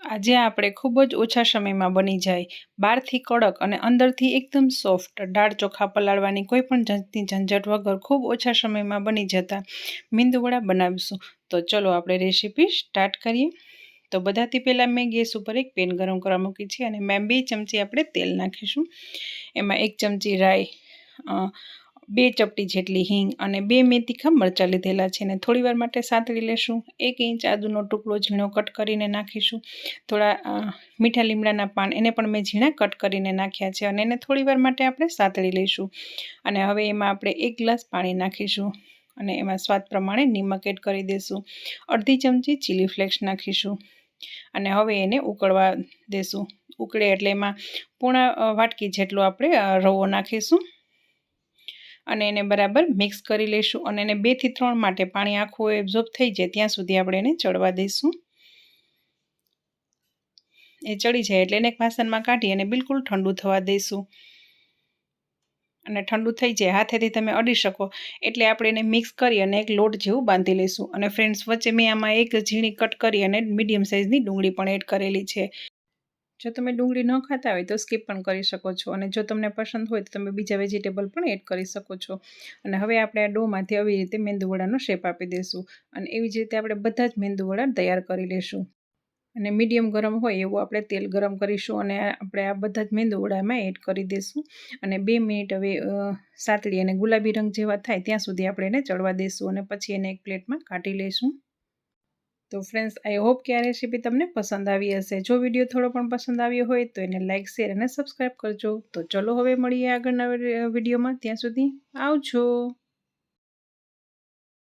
આજે આપણે ખૂબ જ ઓછા સમયમાં બની જાય બહારથી કડક અને અંદરથી એકદમ સોફ્ટ દાળ ચોખા પલાળવાની કોઈ પણ જાતની ઝંઝટ વગર ખૂબ ઓછા સમયમાં બની જતા મેંદુવડા બનાવીશું. તો ચલો આપણે રેસીપી સ્ટાર્ટ કરીએ. તો બધાથી પહેલાં મેં ગેસ ઉપર એક પેન ગરમ કરવા મૂકી છે અને મેં બે ચમચી આપણે તેલ નાખીશું. એમાં એક ચમચી રાઈ બે ચપટી જેટલી હિંગ અને બે મેં તીખા મરચાં લીધેલા છે અને થોડીવાર માટે સાતળી લેશું. એક ઇંચ આદુનો ટુકડો ઝીણો કટ કરીને નાખીશું. થોડા મીઠા લીમડાના પાન એને પણ મેં ઝીણા કટ કરીને નાખ્યા છે અને એને થોડીવાર માટે આપણે સાતળી લઈશું. અને હવે એમાં આપણે એક ગ્લાસ પાણી નાખીશું અને એમાં સ્વાદ પ્રમાણે નિમક એડ કરી દઈશું અડધી ચમચી ચીલી ફ્લેક્સ નાખીશું અને હવે એને ઉકળવા દેશું. ઉકળે એટલે એમાં પૂણા વાટકી જેટલો આપણે રવો નાખીશું. અને એને બરાબર મિક્સ કરી લઈશું અને એને બેથી ત્રણ માટે પાણી આખું એબ્ઝોર્બ થઈ જાય ત્યાં સુધી આપણે એને ચડવા દઈશું. એ ચડી જાય એટલે એને એક વાસણમાં કાઢી અને બિલકુલ ઠંડુ થવા દઈશું. અને ઠંડુ થઈ જાય, હાથેથી તમે અડી શકો. એટલે આપણે એને મિક્સ કરી અને એક લોટ જેવું બાંધી લઈશું. અને ફ્રેન્ડ્સ વચ્ચે મેં આમાં એક ઝીણી કટ કરી અને મીડિયમ સાઇઝની ડુંગળી પણ એડ કરેલી છે. જો તમે ડુંગળી ન ખાતા હોય તો સ્કીપ પણ કરી શકો છો. અને જો તમને પસંદ હોય તો તમે બીજા વેજીટેબલ પણ એડ કરી શકો છો. અને હવે આપણે આ ડોમાંથી આવી રીતે મેંદુવડાનો શેપ આપી દઈશું. અને એવી જ રીતે આપણે બધા જ મેંદુવડા તૈયાર કરી લઈશું અને મીડિયમ ગરમ હોય એવું આપણે તેલ ગરમ કરીશું અને આપણે આ બધા જ મેંદુવડામાં એડ કરી દઈશું. અને બે મિનિટ હવે સાતળી અને ગુલાબી રંગ જેવા થાય ત્યાં સુધી આપણે એને ચડવા દઈશું અને પછી એને એક પ્લેટમાં કાઢી લઈશું. તો ફ્રેન્ડ્સ આઈ હોપ કે આ રેસીપી તમને પસંદ આવી હશે. જો વીડિયો થોડો પણ પસંદ આવ્યો હોય તો એને લાઇક શેર અને સબસ્ક્રાઈબ કરજો. તો ચલો હવે મળીએ આગળના વિડીયોમાં ત્યાં સુધી આવજો.